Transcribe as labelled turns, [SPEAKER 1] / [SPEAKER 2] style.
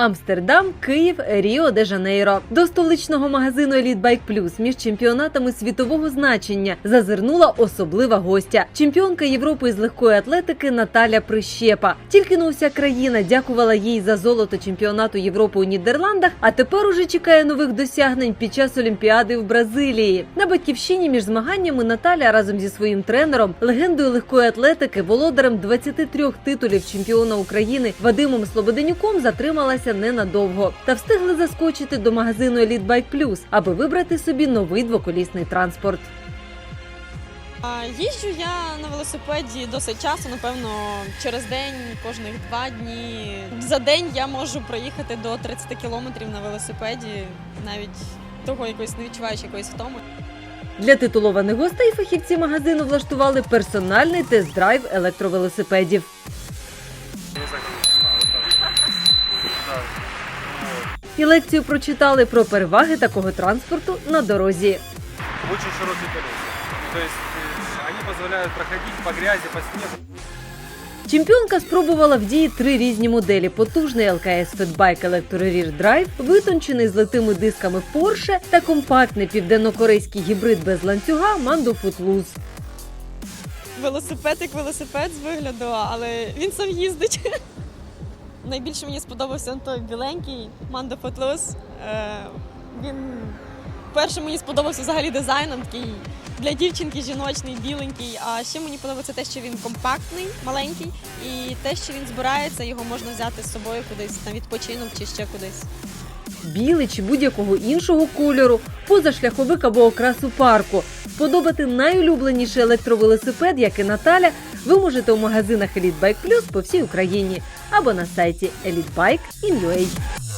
[SPEAKER 1] Амстердам, Київ, Ріо де Жанейро. До столичного магазину Bike Plus між чемпіонатами світового значення зазирнула особлива гостя. Чемпіонка Європи з легкої атлетики Наталя Прищепа. Тільки но вся країна дякувала їй за золото чемпіонату Європи у Нідерландах. А тепер уже чекає нових досягнень під час Олімпіади в Бразилії. На батьківщині між змаганнями Наталя разом зі своїм тренером, легендою легкої атлетики, володарем 23 титулів чемпіона України Вадимом Слободенюком затрималася ненадовго та встигли заскочити до магазину Elite Bike Plus, аби вибрати собі новий двоколісний транспорт.
[SPEAKER 2] Їжджу я на велосипеді досить часто, напевно, через день, кожних два дні. За день я можу проїхати до 30 кілометрів на велосипеді, навіть того якось не відчуваючи якоїсь втоми.
[SPEAKER 1] Для титулованих гостей фахівці магазину влаштували персональний тест-драйв електровелосипедів. І лекцію прочитали про переваги такого транспорту на дорозі.
[SPEAKER 3] Очень широкие колеса. То есть э, они позволяют проходить по грязи, по снегу.
[SPEAKER 1] Чемпіонка спробувала в дії три різні моделі: потужний ЛКС Fatbike Electro Rear Drive, витончений з литими дисками Porsche та компактний південнокорейський гібрид без ланцюга Mando Footloose.
[SPEAKER 2] Велосипед як велосипед з вигляду, але він сам їздить. Найбільше мені сподобався той біленький Mando Footloose. Е, Він перше мені сподобався взагалі дизайном, такий для дівчинки жіночний, біленький. А ще мені подобається те, що він компактний, маленький, і те, що він збирається, його можна взяти з собою кудись на відпочинок чи ще кудись.
[SPEAKER 1] білий чи будь-якого іншого кольору, позашляховик або окрас у парку. Сподобати найулюбленіший електровелосипед, як і Наталя, ви можете у магазинах Elite Bike Plus по всій Україні або на сайті elitebike.in.ua.